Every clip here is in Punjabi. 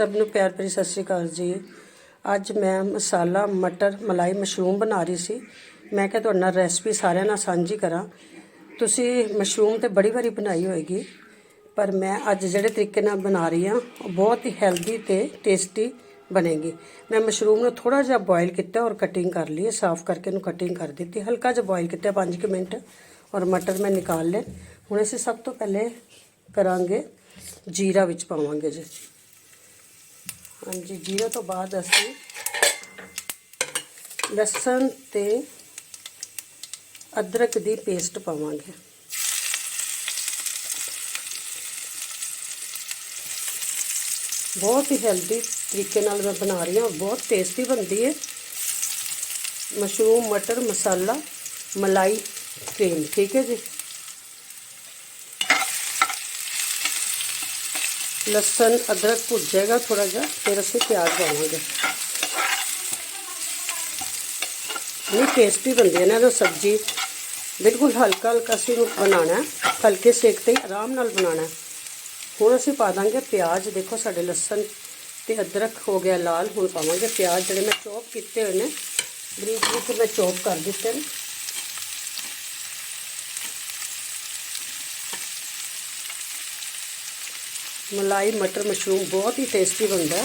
ਸਭ ਨੂੰ ਪਿਆਰ ਭਰੀ ਸਤਿ ਸ਼੍ਰੀ ਅਕਾਲ ਜੀ। ਅੱਜ ਮੈਂ ਮਸਾਲਾ, ਮਟਰ, ਮਲਾਈ, ਮਸ਼ਰੂਮ ਬਣਾ ਰਹੀ ਸੀ। ਮੈਂ ਕਿਹਾ ਤੁਹਾਡੇ ਨਾਲ ਰੈਸਪੀ ਸਾਰਿਆਂ ਨਾਲ ਸਾਂਝੀ ਕਰਾਂ। ਤੁਸੀਂ ਮਸ਼ਰੂਮ ਤੇ ਬੜੀ ਵਾਰੀ ਬਣਾਈ ਹੋਏਗੀ, ਪਰ ਮੈਂ ਅੱਜ ਜਿਹੜੇ ਤਰੀਕੇ ਨਾਲ ਬਣਾ ਰਹੀ ਹਾਂ, ਉਹ ਬਹੁਤ ਹੀ ਹੈਲਦੀ ਤੇ ਟੇਸਟੀ ਬਣੇਗੀ। ਮੈਂ ਮਸ਼ਰੂਮ ਨੂੰ ਥੋੜਾ ਜਿਹਾ ਬੋਇਲ ਕੀਤਾ ਔਰ ਕਟਿੰਗ ਕਰ ਲਈ ਸਾਫ਼ ਕਰਕੇ ਇਹਨੂੰ ਕਟਿੰਗ ਕਰ ਦਿੱਤੀ। ਹਲਕਾ ਜਿਹਾ ਬੋਇਲ ਕੀਤਾ 5 ਮਿੰਟ, ਔਰ ਮਟਰ ਮੈਂ ਨਿਕਾਲ ਲਏ। ਹੁਣ ਅਸੀਂ ਸਭ ਤੋਂ ਪਹਿਲੇ ਕਰਾਂਗੇ ਜੀਰਾ ਵਿੱਚ ਪਾਵਾਂਗੇ ਜੀ। ਹਾਂਜੀ, ਜੀਰੇ ਤੋਂ ਬਾਅਦ ਅਸੀਂ ਲਸਣ ਤੇ ਅਦਰਕ ਦੀ ਪੇਸਟ ਪਾਵਾਂਗੇ। ਬਹੁਤ ਹੀ ਹੈਲਦੀ ਤਰੀਕੇ ਨਾਲ ਮੈਂ ਬਣਾ ਰਹੀ ਹਾਂ, ਬਹੁਤ ਟੇਸਟੀ ਬਣਦੀ ਹੈ। ਮਸ਼ਰੂਮ, ਮਟਰ, ਮਸਾਲਾ, ਮਲਾਈ ਕਰੀਮ ਠੀਕ ਹੈ ਜੀ? ਲਸਣ, ਅਦਰਕ ਭੁੱਜ ਜਾਏਗਾ ਥੋੜਾ ਜਿਹਾ, ਫਿਰ ਅਸੀਂ ਪਿਆਜ਼ ਪਾਵਾਂਗੇ। ਇਹ ਟੇਸਟੀ ਬਣਦੀ ਹੈ ਨਾ ਇਹ ਸਬਜ਼ੀ। ਬਿਲਕੁਲ ਹਲਕਾ ਹਲਕਾ ਅਸੀਂ ਨੂੰ ਬਣਾਉਣਾ ਹੈ, ਹਲਕੇ ਸੇਕ ਤੇ ਆਰਾਮ ਨਾਲ ਬਣਾਉਣਾ ਹੈ। ਹੁਣ ਅਸੀਂ ਪਾ ਦਾਂਗੇ ਪਿਆਜ਼। ਦੇਖੋ ਸਾਡੇ ਲਸਣ ਤੇ ਅਦਰਕ ਹੋ ਗਿਆ ਲਾਲ, ਹੁਣ ਪਾਵਾਂਗੇ ਪਿਆਜ਼। ਜਿਹੜੇ ਮੈਂ ਚੌਪ ਕੀਤੇ ਹੋਏ ਨੇ ਬਰੀਕ ਬਰੀਕ ਮੈਂ ਚੌਪ ਕਰ ਦਿੱਤੇ ਨੇ। ਮਲਾਈ, ਮਟਰ, ਮਸ਼ਰੂਮ ਬਹੁਤ ਹੀ ਟੇਸਟੀ ਬਣਦਾ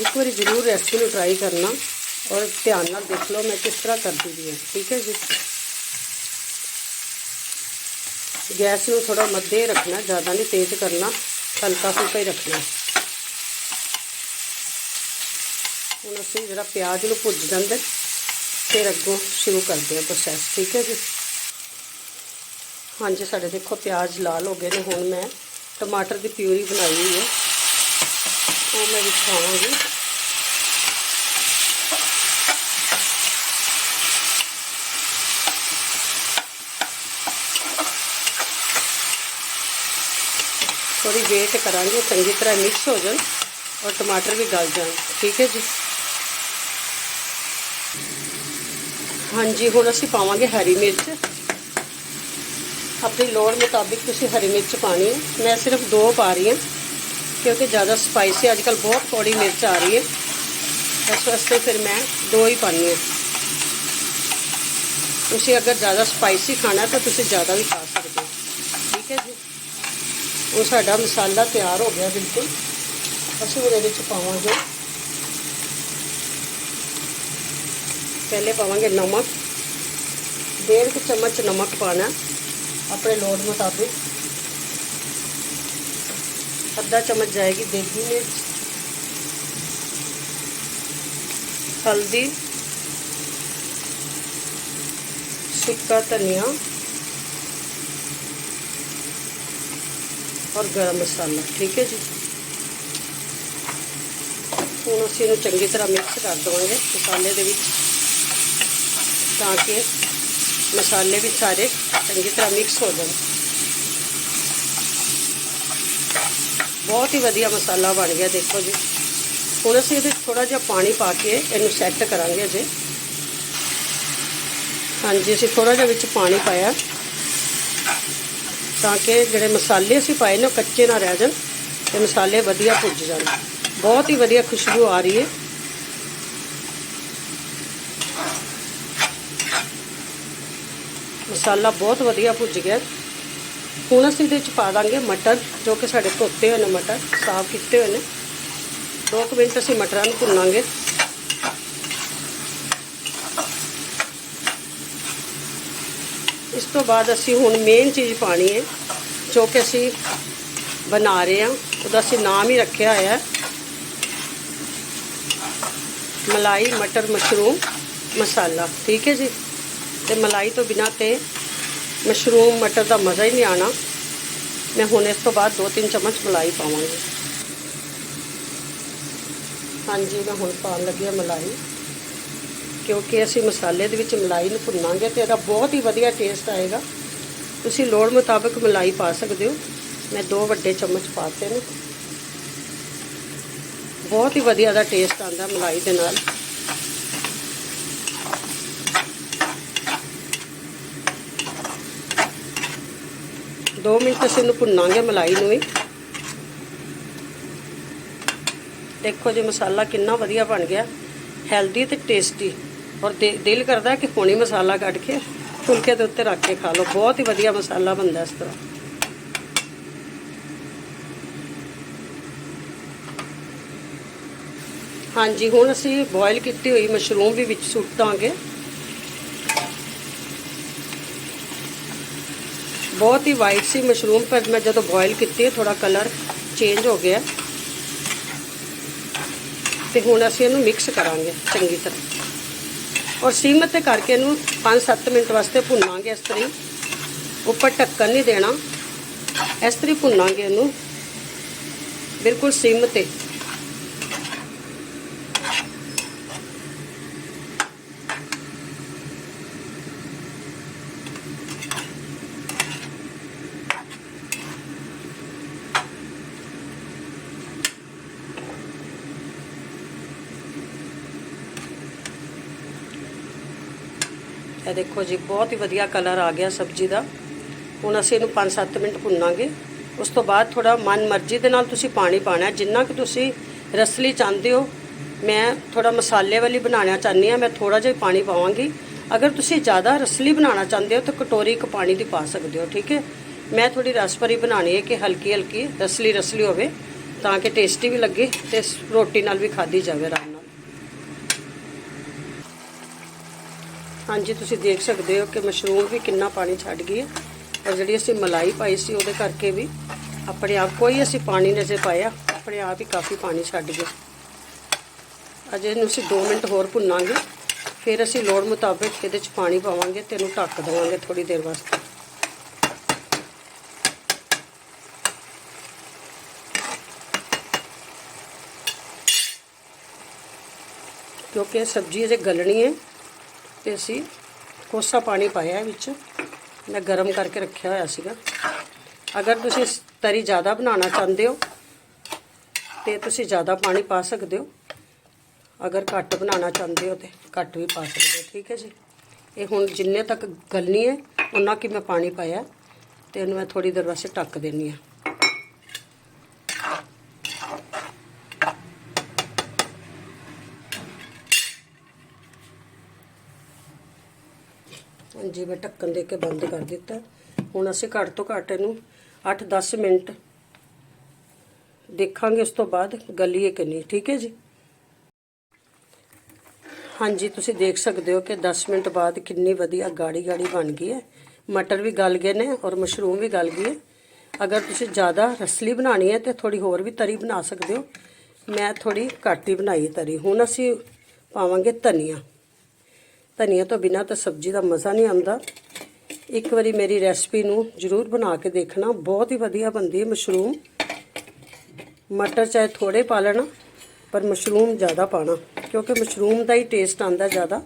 ਇੱਕ ਵਾਰੀ ਜ਼ਰੂਰ ਰੈਸਪੀ ਨੂੰ ਟਰਾਈ ਕਰਨਾ ਔਰ ਧਿਆਨ ਨਾਲ ਦੇਖ ਲਓ ਮੈਂ ਕਿਸ ਤਰ੍ਹਾਂ ਕਰਦੀ ਵੀ ਹਾਂ। ਠੀਕ ਹੈ ਜੀ? ਗੈਸ ਨੂੰ ਥੋੜਾ ਮੱਧੇ ਰੱਖਣਾ, ਜ਼ਿਆਦਾ ਨਹੀਂ ਤੇਜ਼ ਕਰਨਾ, ਹਲਕਾ ਫੁਲਕਾ ਹੀ ਰੱਖਣਾ। ਹੁਣ ਅਸੀਂ ਜਿਹੜਾ ਪਿਆਜ਼ ਨੂੰ ਭੁੱਜ ਜਾਂਦੇ ਫਿਰ ਅੱਗੋਂ ਸ਼ੁਰੂ ਕਰਦੇ ਹਾਂ ਪ੍ਰੋਸੈਸ ਠੀਕ ਹੈ ਜੀ? ਹਾਂਜੀ, ਸਾਡੇ ਦੇਖੋ ਪਿਆਜ਼ ਲਾਲ ਹੋ ਗਏ ਨੇ, ਹੁਣ ਮੈਂ ਟਮਾਟਰ ਦੀ ਪਿਊਰੀ ਬਣਾਈ ਹੋਈ ਹੈ। ਉਹ ਮੈਂ ਵਿੱਚ ਪਾਵਾਂਗੀ ਥੋੜੀ ਵੇਟ ਕਰਾਂਗੇ, ਚੰਗੀ ਤਰ੍ਹਾਂ ਮਿਕਸ ਹੋ ਜਾਣ ਔਰ ਟਮਾਟਰ ਵੀ ਗਲ ਜਾਣ। ਠੀਕ ਹੈ ਜੀ? ਹਾਂਜੀ, ਹੁਣ ਅਸੀਂ ਪਾਵਾਂਗੇ ਹਰੀ ਮਿਰਚ। ਆਪਣੀ ਲੋੜ ਮੁਤਾਬਿਕ ਤੁਸੀਂ ਹਰੀ ਮਿਰਚ ਪਾਣੀ ਹੈ। ਮੈਂ ਸਿਰਫ ਦੋ ਪਾ ਰਹੀ ਹਾਂ, ਕਿਉਂਕਿ ਜ਼ਿਆਦਾ ਸਪਾਈਸੀ ਅੱਜਕੱਲ ਬਹੁਤ ਕੌੜੀ ਮਿਰਚ ਆ ਰਹੀ ਹੈ। ਇਸ ਵਾਸਤੇ ਫਿਰ ਮੈਂ ਦੋ ਹੀ ਪਾਣੀ ਹੈ। ਤੁਸੀਂ ਅਗਰ ਜ਼ਿਆਦਾ ਸਪਾਈਸੀ ਖਾਣਾ ਤਾਂ ਤੁਸੀਂ ਜ਼ਿਆਦਾ ਵੀ ਪਾ ਸਕਦੇ ਹੋ। ਠੀਕ ਹੈ ਜੀ? ਉਹ ਸਾਡਾ ਮਸਾਲਾ ਤਿਆਰ ਹੋ ਗਿਆ ਬਿਲਕੁਲ। ਅਸੀਂ ਉਹਦੇ ਵਿੱਚ ਪਾਵਾਂਗੇ। ਪਹਿਲੇ ਪਾਵਾਂਗੇ ਨਮਕ। ਡੇਢ ਕੁ ਚਮਚ ਨਮਕ ਪਾਣਾ ਆਪਣੇ ਲੋੜ ਮੁਤਾਬਿਕ। ਅੱਧਾ ਚਮਚ ਜਾਏਗੀ ਦੇਗੀ ਮਿਰਚ। ਹਲਦੀ। ਸੁੱਕਾ ਧਨੀਆ। ਔਰ ਗਰਮ ਮਸਾਲਾ, ਠੀਕ ਹੈ ਜੀ। ਹੁਣ ਅਸੀਂ ਇਹਨੂੰ ਚੰਗੀ ਤਰ੍ਹਾਂ ਮਿਕਸ ਕਰ ਦਵਾਂਗੇ ਮਸਾਲੇ ਦੇ ਵਿੱਚ। ਤਾਂ ਕਿ ਮਸਾਲੇ ਵੀ ਸਾਰੇ ਚੰਗੀ ਤਰ੍ਹਾਂ ਮਿਕਸ ਹੋ ਜਾਣ। ਬਹੁਤ ਹੀ ਵਧੀਆ ਮਸਾਲਾ ਬਣ ਗਿਆ, ਦੇਖੋ ਜੀ। ਹੁਣ ਅਸੀਂ ਇਹਦੇ ਥੋੜਾ ਜਿਹਾ ਪਾਣੀ ਪਾ ਕੇ ਇਹਨੂੰ ਸੈੱਟ ਕਰਾਂਗੇ ਜੇ ਹਾਂਜੀ, ਅਸੀਂ ਥੋੜਾ ਜਿਹਾ ਵਿੱਚ ਪਾਣੀ ਪਾਇਆ। ਤਾਂ ਕਿ ਜਿਹੜੇ ਮਸਾਲੇ ਅਸੀਂ ਪਾਏ ਨੇ ਉਹ ਕੱਚੇ ਨਾ ਰਹਿ ਜਾਣ ਤੇ ਮਸਾਲੇ ਵਧੀਆ ਭੁੱਜ ਜਾਣ। ਬਹੁਤ ਹੀ ਵਧੀਆ ਖੁਸ਼ਬੂ ਆ ਰਹੀ ਹੈ। ਮਸਾਲਾ ਬਹੁਤ ਵਧੀਆ ਭੁੱਜ ਗਿਆ। ਹੁਣ ਅਸੀਂ ਇਹਦੇ ਵਿੱਚ ਪਾ ਦਾਂਗੇ ਮਟਰ, ਜੋ ਕਿ ਸਾਡੇ ਧੋਤੇ ਹੋਏ ਨੇ ਮਟਰ, ਸਾਫ਼ ਕੀਤੇ ਹੋਏ ਨੇ। 2 ਮਿੰਟ ਅਸੀਂ ਮਟਰਾਂ ਨੂੰ ਭੁੰਨਾਂਗੇ। ਇਸ ਤੋਂ ਬਾਅਦ ਅਸੀਂ ਹੁਣ ਮੇਨ ਚੀਜ਼ ਪਾਣੀ ਹੈ, ਜੋ ਕਿ ਅਸੀਂ ਬਣਾ ਰਹੇ ਹਾਂ। ਉਹਦਾ ਅਸੀਂ ਨਾਮ ਹੀ ਰੱਖਿਆ ਹੋਇਆ ਹੈ। ਮਲਾਈ ਮਟਰ ਮਸ਼ਰੂਮ ਮਸਾਲਾ। ਠੀਕ ਹੈ ਜੀ? ਤੇ ਮਲਾਈ ਤੋਂ ਬਿਨਾ ਤੇ ਮਸ਼ਰੂਮ, ਮਟਰ ਦਾ ਮਜ਼ਾ ਹੀ ਨਹੀਂ ਆਣਾ ਮੈਂ ਹੁਣ ਇਸ ਤੋਂ ਬਾਅਦ 2-3 ਚਮਚ ਮਲਾਈ ਪਾਵਾਂਗੀ। ਹਾਂਜੀ, ਮੈਂ ਹੁਣ ਪਾਉਣ ਲੱਗੀ ਹਾਂ ਮਲਾਈ। ਕਿਉਂਕਿ ਅਸੀਂ ਮਸਾਲੇ ਦੇ ਵਿੱਚ ਮਲਾਈ ਨੂੰ ਭੁੰਨਾਂਗੇ ਤੇ ਇਹਦਾ ਬਹੁਤ ਹੀ ਵਧੀਆ ਟੇਸਟ ਆਏਗਾ। ਤੁਸੀਂ ਲੋੜ ਮੁਤਾਬਕ ਮਲਾਈ ਪਾ ਸਕਦੇ ਹੋ। ਮੈਂ ਦੋ ਵੱਡੇ ਚਮਚ ਪਾਤੇ ਨੇ। ਬਹੁਤ ਹੀ ਵਧੀਆ ਦਾ ਟੇਸਟ ਆਉਂਦਾ ਮਲਾਈ ਦੇ ਨਾਲ। ਦੋ ਮਿੰਟ ਅਸੀਂ ਇਹਨੂੰ ਭੁੰਨਾਂਗੇ ਮਲਾਈ ਨੂੰ ਵੀ। ਦੇਖੋ ਜੀ, ਮਸਾਲਾ ਕਿੰਨਾ ਵਧੀਆ ਬਣ ਗਿਆ। ਹੈਲਦੀ ਤੇ ਟੇਸਟੀ ਔਰ ਦਿਲ ਕਰਦਾ ਕਿ ਹੁਣੀ ਮਸਾਲਾ ਕੱਢ ਕੇ ਫੁਲਕੇ ਦੇ ਉੱਤੇ ਰੱਖ ਕੇ ਖਾ ਲਓ। ਬਹੁਤ ਹੀ ਵਧੀਆ ਮਸਾਲਾ ਬਣਦਾ ਇਸ ਤਰ੍ਹਾਂ। ਹਾਂਜੀ, ਹੁਣ ਅਸੀਂ ਬੋਇਲ ਕੀਤੀ ਹੋਈ ਮਸ਼ਰੂਮ ਵੀ ਵਿੱਚ ਸੁੱਟ ਦਾਂਗੇ। ਬਹੁਤ ਹੀ ਵਾਈਟ ਸੀ, ਮਸ਼ਰੂਮ, ਪਰ ਮੈਂ ਜਦੋਂ ਬੋਇਲ ਕੀਤੀ ਥੋੜਾ ਕਲਰ ਚੇਂਜ ਹੋ ਗਿਆ। ਤੇ ਹੁਣ ਅਸੀਂ ਇਹਨੂੰ ਮਿਕਸ ਕਰਾਂਗੇ ਚੰਗੀ ਤਰ੍ਹਾਂ। ਔਰ ਸੀਮ ਤੇ ਕਰਕੇ ਇਹਨੂੰ 5-7 ਮਿੰਟ ਵਾਸਤੇ ਭੁੰਨਾਂਗੇ ਇਸ ਤਰ੍ਹਾਂ ਹੀ। ਉੱਪਰ ਢੱਕਣ ਨਹੀਂ ਦੇਣਾ। ਇਸ ਤਰੀ ਭੁੰਨਾਂਗੇ ਇਹਨੂੰ। ਬਿਲਕੁਲ ਸੀਮ ਤੇ। ਇਹ ਦੇਖੋ ਜੀ, ਬਹੁਤ ਹੀ ਵਧੀਆ ਕਲਰ ਆ ਗਿਆ ਸਬਜ਼ੀ ਦਾ। ਹੁਣ ਅਸੀਂ ਇਹਨੂੰ 5-7 ਮਿੰਟ ਭੁੰਨਾਂਗੇ। ਉਸ ਤੋਂ ਬਾਅਦ ਥੋੜਾ ਮਨ ਮਰਜ਼ੀ ਦੇ ਨਾਲ ਤੁਸੀਂ ਪਾਣੀ ਪਾਣਾ ਜਿੰਨਾ ਕਿ ਤੁਸੀਂ ਰਸਲੀ ਚਾਹੁੰਦੇ ਹੋ, ਮੈਂ ਥੋੜਾ ਮਸਾਲੇ ਵਾਲੀ ਬਣਾਉਣਾ ਚਾਹੁੰਦੀ ਹਾਂ, ਮੈਂ ਥੋੜਾ ਜਿਹਾ ਪਾਣੀ ਪਾਵਾਂਗੀ। ਅਗਰ ਤੁਸੀਂ ਜ਼ਿਆਦਾ ਰਸਲੀ ਬਣਾਉਣਾ ਚਾਹੁੰਦੇ ਹੋ, ਤਾਂ ਕਟੋਰੀ ਇੱਕ ਪਾਣੀ ਦੀ ਪਾ ਸਕਦੇ ਹੋ, ਠੀਕ ਹੈ? ਮੈਂ ਥੋੜੀ ਰਸ ਭਰੀ ਬਣਾਉਣੀ ਹੈ ਕਿ ਹਲਕੀ ਹਲਕੀ ਰਸਲੀ ਰਸਲੀ ਹੋਵੇ, ਤਾਂ ਕਿ ਟੇਸਟੀ ਵੀ ਲੱਗੇ ਤੇ ਰੋਟੀ ਨਾਲ ਵੀ ਖਾਧੀ ਜਾਵੇ ਆਰਾਮ ਨਾਲ ਹਾਂਜੀ, ਤੁਸੀਂ ਦੇਖ ਸਕਦੇ ਹੋ ਕਿ ਮਸ਼ਰੂਮ ਵੀ ਕਿੰਨਾ ਪਾਣੀ ਛੱਡ ਗਈ ਹੈ। ਔਰ ਜਿਹੜੀ ਅਸੀਂ ਮਲਾਈ ਪਾਈ ਸੀ, ਉਹਦੇ ਕਰਕੇ ਵੀ ਆਪਣੇ ਆਪ ਕੋਈ ਅਸੀਂ ਪਾਣੀ ਨਹੀਂ ਪਾਇਆ, ਆਪਣੇ ਆਪ ਹੀ ਕਾਫੀ ਪਾਣੀ ਛੱਡ ਗਿਆ। ਅਜੇ ਇਹਨੂੰ ਅਸੀਂ 2 ਮਿੰਟ ਹੋਰ ਭੁੰਨਾਂਗੇ, ਫਿਰ ਅਸੀਂ ਲੋੜ ਮੁਤਾਬਕ ਇਹਦੇ ਚ ਪਾਣੀ ਪਾਵਾਂਗੇ ਤੇ ਇਹਨੂੰ ਢੱਕ ਦੇਵਾਂਗੇ ਥੋੜੀ ਦੇਰ ਵਾਸਤੇ। ਕਿਉਂਕਿ ਇਹ ਸਬਜ਼ੀ ਅਜੇ ਗਲਣੀ ਹੈ ਤੇ ਅਸੀਂ ਕੋਸਾ ਪਾਣੀ ਪਾਇਆ ਹੈ ਵਿੱਚ। ਮੈਂ ਗਰਮ ਕਰਕੇ ਰੱਖਿਆ ਹੋਇਆ ਸੀਗਾ। ਅਗਰ ਤੁਸੀਂ ਤਰੀ ਜ਼ਿਆਦਾ ਬਣਾਉਣਾ ਚਾਹੁੰਦੇ ਹੋ, ਤੇ ਤੁਸੀਂ ਜ਼ਿਆਦਾ ਪਾਣੀ ਪਾ ਸਕਦੇ ਹੋ। ਅਗਰ ਘੱਟ ਬਣਾਉਣਾ ਚਾਹੁੰਦੇ ਹੋ ਤੇ ਘੱਟ ਵੀ ਪਾ ਸਕਦੇ ਹੋ। ਠੀਕ ਹੈ ਜੀ? ਇਹ ਹੁਣ ਜਿੰਨੇ ਤੱਕ ਗਲਣੀ ਹੈ, ਉਹਨਾਂ ਕਿ ਮੈਂ ਪਾਣੀ ਪਾਇਆ ਤੇ ਇਹਨੂੰ ਮੈਂ ਥੋੜੀ ਦੇਰ ਵਾਸਤੇ ਢੱਕ ਦੇਣੀ ਆ ਹਾਂਜੀ ਮੈਂ ਢੱਕਣ ਦੇ ਕੇ ਬੰਦ ਕਰ ਦਿੱਤਾ। ਹੁਣ ਅਸੀਂ ਘੱਟ ਤੋਂ ਘੱਟ ਇਹਨੂੰ 8-10 ਮਿੰਟ ਦੇਖਾਂਗੇ, ਉਸ ਤੋਂ ਬਾਅਦ ਗਲੀਏ ਕਿ ਨਹੀਂ। ਠੀਕ ਹੈ ਜੀ? ਹਾਂਜੀ, ਤੁਸੀਂ ਦੇਖ ਸਕਦੇ ਹੋ ਕਿ 10 ਮਿੰਟ ਬਾਅਦ ਕਿੰਨੀ ਵਧੀਆ ਗਾੜੀ ਗਾੜੀ ਬਣ ਗਈ ਹੈ। ਮਟਰ ਵੀ ਗਲ ਗਏ ਨੇ ਔਰ ਮਸ਼ਰੂਮ ਵੀ ਗਲ ਗਈ ਹੈ। ਅਗਰ ਤੁਸੀਂ ਜ਼ਿਆਦਾ ਰਸਲੀ ਬਣਾਣੀ ਹੈ ਤੇ ਥੋੜੀ ਹੋਰ ਵੀ ਤਰੀ ਬਣਾ ਸਕਦੇ ਹੋ। ਮੈਂ ਥੋੜੀ ਘੱਟ ਹੀ ਬਣਾਈ ਤਰੀ। ਹੁਣ ਅਸੀਂ ਪਾਵਾਂਗੇ ਧਨੀਆ। ਧਨੀਆ ਤੋਂ ਬਿਨਾ ਤਾਂ ਸਬਜ਼ੀ ਦਾ ਮਜ਼ਾ ਨਹੀਂ ਆਉਂਦਾ। ਇੱਕ ਵਾਰੀ ਮੇਰੀ ਰੈਸਪੀ ਨੂੰ ਜ਼ਰੂਰ ਬਣਾ ਕੇ ਦੇਖਣਾ। ਬਹੁਤ ਹੀ ਵਧੀਆ ਬਣਦੀ ਹੈ ਮਸ਼ਰੂਮ। ਮਟਰ ਚਾਹੇ ਥੋੜੇ ਪਾ ਲੈਣਾ, ਪਰ ਮਸ਼ਰੂਮ ਜ਼ਿਆਦਾ ਪਾਣਾ ਕਿਉਂਕਿ ਮਸ਼ਰੂਮ ਦਾ ਹੀ ਟੇਸਟ ਆਉਂਦਾ ਜ਼ਿਆਦਾ।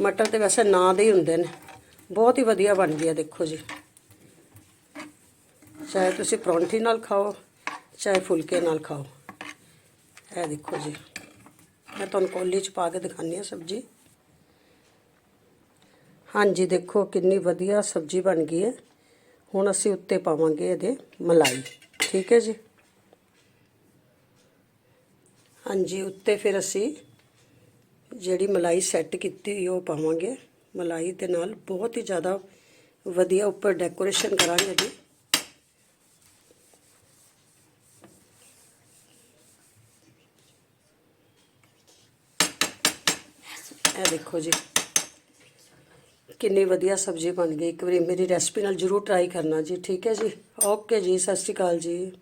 ਮਟਰ ਤੇ ਵੈਸੇ ਨਾ ਦੇ ਹੀ ਹੁੰਦੇ ਨੇ। ਬਹੁਤ ਹੀ ਵਧੀਆ ਬਣਦੀ ਹੈ, ਦੇਖੋ ਜੀ। ਚਾਹੇ ਤੁਸੀਂ ਪਰੌਂਠੀ ਨਾਲ ਖਾਓ, ਚਾਹੇ ਫੁਲਕੇ ਨਾਲ ਖਾਓ। ਇਹ ਦੇਖੋ ਜੀ। ਮੈਂ ਤੁਹਾਨੂੰ ਕੋਲੀ ਚ ਪਾ ਕੇ ਦਿਖਾਉਂਦੀ ਹਾਂ ਸਬਜ਼ੀ। ਹਾਂਜੀ, ਦੇਖੋ ਕਿੰਨੀ ਵਧੀਆ ਸਬਜ਼ੀ ਬਣ ਗਈ ਹੈ। ਹੁਣ ਅਸੀਂ ਉੱਤੇ ਪਾਵਾਂਗੇ ਇਹਦੇ ਮਲਾਈ। ਠੀਕ ਹੈ ਜੀ? ਹਾਂਜੀ, ਉੱਤੇ ਫਿਰ ਅਸੀਂ ਜਿਹੜੀ ਮਲਾਈ ਸੈੱਟ ਕੀਤੀ ਹੋਈ, ਉਹ ਪਾਵਾਂਗੇ। ਮਲਾਈ ਦੇ ਨਾਲ ਬਹੁਤ ਹੀ ਜ਼ਿਆਦਾ ਵਧੀਆ ਉੱਪਰ ਡੈਕੋਰੇਸ਼ਨ ਕਰਾਂਗੇ ਜੀ। ਇਹ ਦੇਖੋ ਜੀ। ਕਿੰਨੀ ਵਧੀਆ ਸਬਜ਼ੀ ਬਣ ਗਈ। ਇੱਕ ਵਾਰੀ ਮੇਰੀ ਰੈਸਪੀ ਨਾਲ ਜਰੂਰ ਟਰਾਈ ਕਰਨਾ ਜੀ, ਠੀਕ ਹੈ ਜੀ? ਓਕੇ ਜੀ, ਸਤਿ ਸ਼੍ਰੀ ਅਕਾਲ ਜੀ।